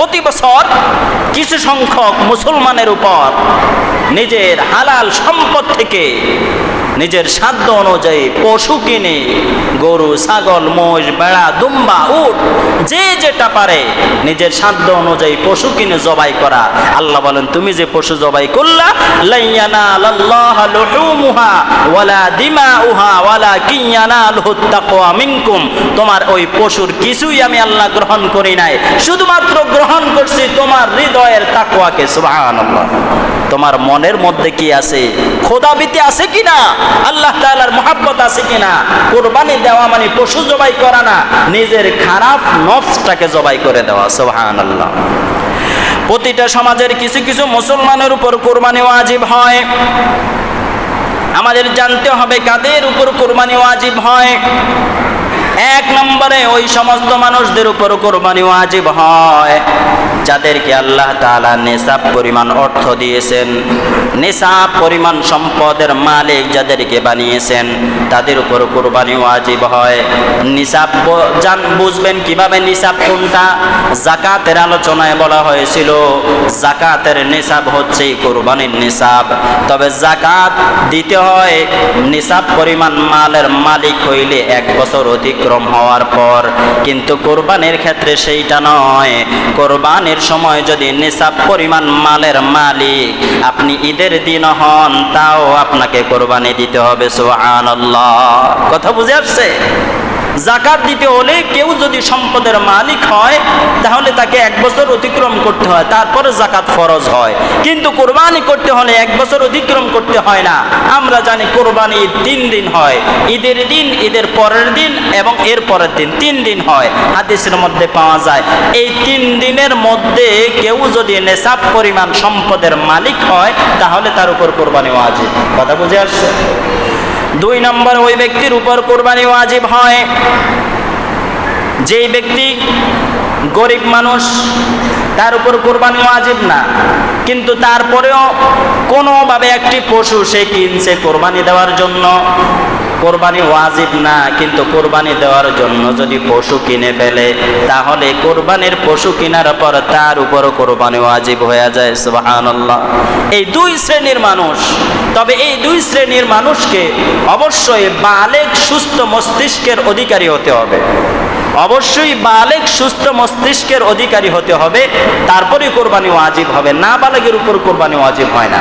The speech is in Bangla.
প্রতি বছর কিছু সংখ্যক মুসলমানের উপর নিজের হালাল সম্পদ থেকে নিজের সাধ্য অনুযায়ী পশু কিনে, গরু, ছাগল মোষ বেড়া দুম্বা, উট, যে যেটা পারে নিজের সাধ্য অনুযায়ী পশু কিনে জবাই করা। আল্লাহ বলেন, তুমি যে পশু জবাই করলা, লাইয়ানা লাল্লাহ লুহুমুহা ওয়ালা ওয়ালা কিয়ানালহু তাকওয়া মিনকুম। তোমার ওই পশুর কিছুই আমি আল্লাহ গ্রহণ করি নাই। শুধুমাত্র গ্রহণ করছি তোমার হৃদয়ের তাকওয়াকে, সুবহানাল্লাহ। তোমার মনের মধ্যে কি আছে? খোদাবিতে আছে কিনা? আল্লাহ তাআলার মহাব্বত আছে কিনা? কোরবানি দেওয়া মানে পশু জবাই করা না, নিজের খারাপ নফসটাকে জবাই করে দেওয়া, সুবহানাল্লাহ। প্রতিটা সমাজের কিছু কিছু মুসলমানের উপর কোরবানি ওয়াজিব হয়। আমাদের জানতে হবে কাদের উপর কোরবানি ওয়াজিব হয়। এক নম্বরে ওই সমস্ত মানুষদের উপর কোরবানি ওয়াজিব হয়। যাদেরকে আল্লাহ তাআলা নেশাব পরিমাণ অর্থ দিয়েছেন, নেশাব পরিমাণ সম্পদের মালিক যাদেরকে বানিয়েছেন, তাদের উপর কোরবানি ওয়াজিব হয়। নিসাব জান বুঝবেন কীভাবে নিসাব কোনটা? জাকাতের আলোচনায় বলা হয়েছিল জাকাতের নিসাব হচ্ছে কোরবানির নিসাব তবে জাকাত দিতে হয় নিসাব পরিমাণ মালের মালিক হইলে এক বছর অতিক্রম হওয়ার পর। কিন্তু কোরবানির ক্ষেত্রে সেইটা নয়, কোরবানির সময় যদি নিসাব পরিমাণ মালের মালিক আপনি ঈদের দিন হন, তাও আপনাকে কোরবানি দিতে হবে সোহান কথা বুঝে আসছে? জাকাত দিতে হলে কেউ যদি সম্পদের মালিক হয়, তাহলে তাকে এক বছর অতিক্রম করতে হয়, তারপরে জাকাত ফরজ হয়। কিন্তু কোরবানি করতে হলে এক বছর অতিক্রম করতে হয় না। আমরা জানি কোরবানি তিন দিন হয়। ঈদের দিন, ঈদের পরের দিন এবং এর পরের দিন তিন দিন হয়। হাদিসের মধ্যে পাওয়া যায়, এই তিন দিনের মধ্যে কেউ যদি নেশাব পরিমাণ সম্পদের মালিক হয়, তাহলে তার উপর কোরবানি ওয়াজিব। কথা বুঝে আসছে? দুই নম্বর, ওই ব্যক্তির উপর কোরবানি ওয়াজিব হয়। যেই ব্যক্তি গরিব মানুষ, তার উপর কোরবানি ওয়াজিব না। কিন্তু তারপরেও কোনোভাবে একটি পশু সে কিনছে কোরবানি দেওয়ার জন্য। কোরবানি ওয়াজিব না, কিন্তু কোরবানি দেওয়ার জন্য যদি পশু কিনে ফেলে, তাহলে কোরবানির পশু কেনার পর তার উপর কোরবানি ওয়াজিব হয়ে যায়, সুবহানাল্লাহ। এই দুই শ্রেণির মানুষ, তবে এই দুই শ্রেণির মানুষকে অবশ্যই বালেক সুস্থ মস্তিষ্কের অধিকারী হতে হবে। অবশ্যই বালেক সুস্থ মস্তিষ্কের অধিকারী হতে হবে তারপরে কোরবানি ওয়াজিব হবে। না, বালেকের উপর কোরবানি ওয়াজিব হয় না।